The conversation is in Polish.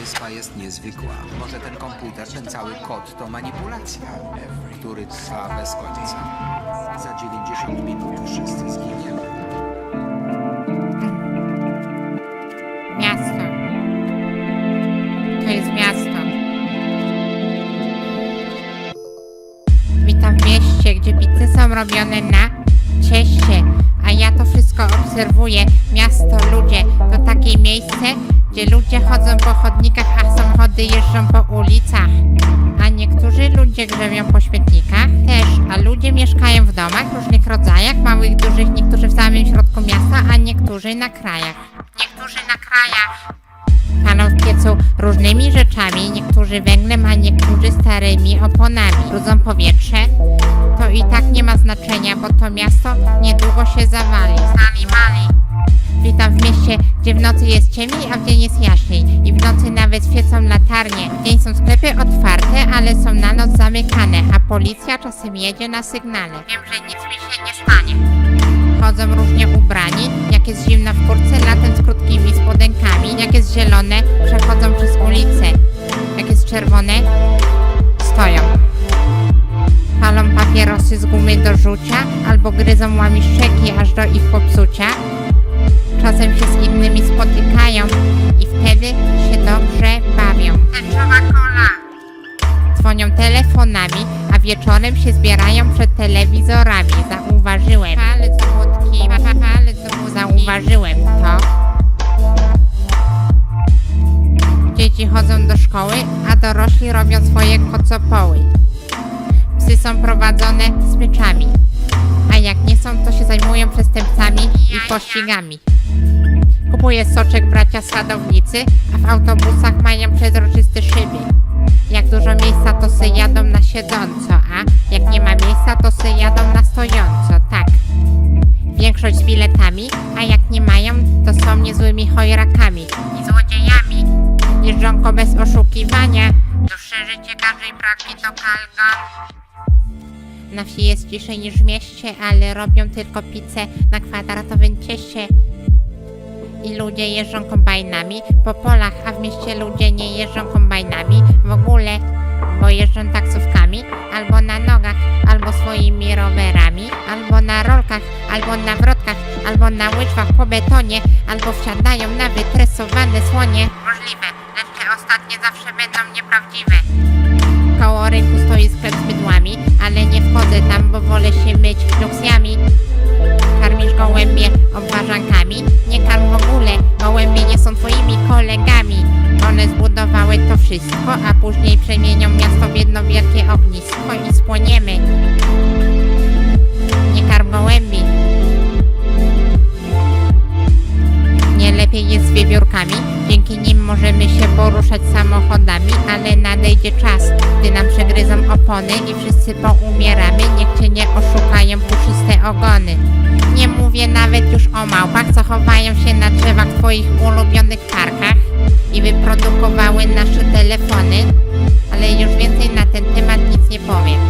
Wyspa jest niezwykła. Może ten komputer, ten cały kod to manipulacja, który trwa bez końca. Za 90 minut wszyscy zginiemy. Miasto. To jest miasto. Witam w mieście, gdzie pizze są robione na cieście, a ja to wszystko obserwuję. Miejsce, gdzie ludzie chodzą po chodnikach, a samochody jeżdżą po ulicach. A niektórzy ludzie grzebią po śmietnikach też, a ludzie mieszkają w domach różnych rodzajach, małych, dużych, niektórzy w samym środku miasta, a niektórzy na krajach. Niektórzy na krajach palą w piecu różnymi rzeczami, niektórzy węglem, a niektórzy starymi oponami. Brudzą powietrze, to i tak nie ma znaczenia, bo to miasto niedługo się zawali. Witam w mieście, gdzie w nocy jest ciemniej, a w dzień jest jaśniej. I w nocy nawet świecą latarnie. W dzień są sklepy otwarte, ale są na noc zamykane, a policja czasem jedzie na sygnale. Wiem, że nic mi się nie stanie. Chodzą różnie ubrani, jak jest zimna w kurce, latem z krótkimi spodenkami, jak jest zielone, przechodzą przez ulicę, jak jest czerwone, stoją. Palą papierosy z gumy do rzucia, albo gryzą łamiszczeki aż do ich popsucia. Czasem się z innymi spotykają i wtedy się dobrze bawią. Tęczowa kola! Dzwonią telefonami, a wieczorem się zbierają przed telewizorami. Zauważyłem. Palec wódki. Zauważyłem to. Dzieci chodzą do szkoły, a dorośli robią swoje kocopoły. Psy są prowadzone smyczami, a jak nie są, to się zajmują przestępcami i pościgami. Kupuje soczek bracia sadownicy, a w autobusach mają przezroczyste szyby. Jak dużo miejsca, to se jadą na siedząco, a jak nie ma miejsca, to se jadą na stojąco, tak. Większość z biletami, a jak nie mają, to są niezłymi chojrakami i złodziejami. Jeżdżonko bez oszukiwania, dłuższe życie każdej pragi to kalgon. Na wsi jest ciszej niż w mieście, ale robią tylko pizzę na kwadratowym cieście. Ludzie jeżdżą kombajnami po polach, a w mieście ludzie nie jeżdżą kombajnami w ogóle, bo jeżdżą taksówkami, albo na nogach, albo swoimi rowerami, albo na rolkach, albo na wrotkach, albo na łyżwach po betonie, albo wsiadają na wytresowane słonie. Możliwe, lecz te ostatnie zawsze będą nieprawdziwe. Koło rynku stoi sklep z bydłami, ale nie wchodzę tam, bo wolę się myć luksjami. Karmisz gołębie wszystko, a później przemienią miasto w jedno wielkie ognisko i spłoniemy. Nie karm gołębi. Nie lepiej jest z wiewiórkami, dzięki nim możemy się poruszać samochodami, ale nadejdzie czas, gdy nam przegryzą opony i wszyscy poumieramy, niech cię nie oszukają puszyste ogony. Nie mówię nawet już o małpach, co chowają się na drzewach w twoich ulubionych parkach i wyprodukowały nasze telefony, ale już więcej na ten temat nic nie powiem.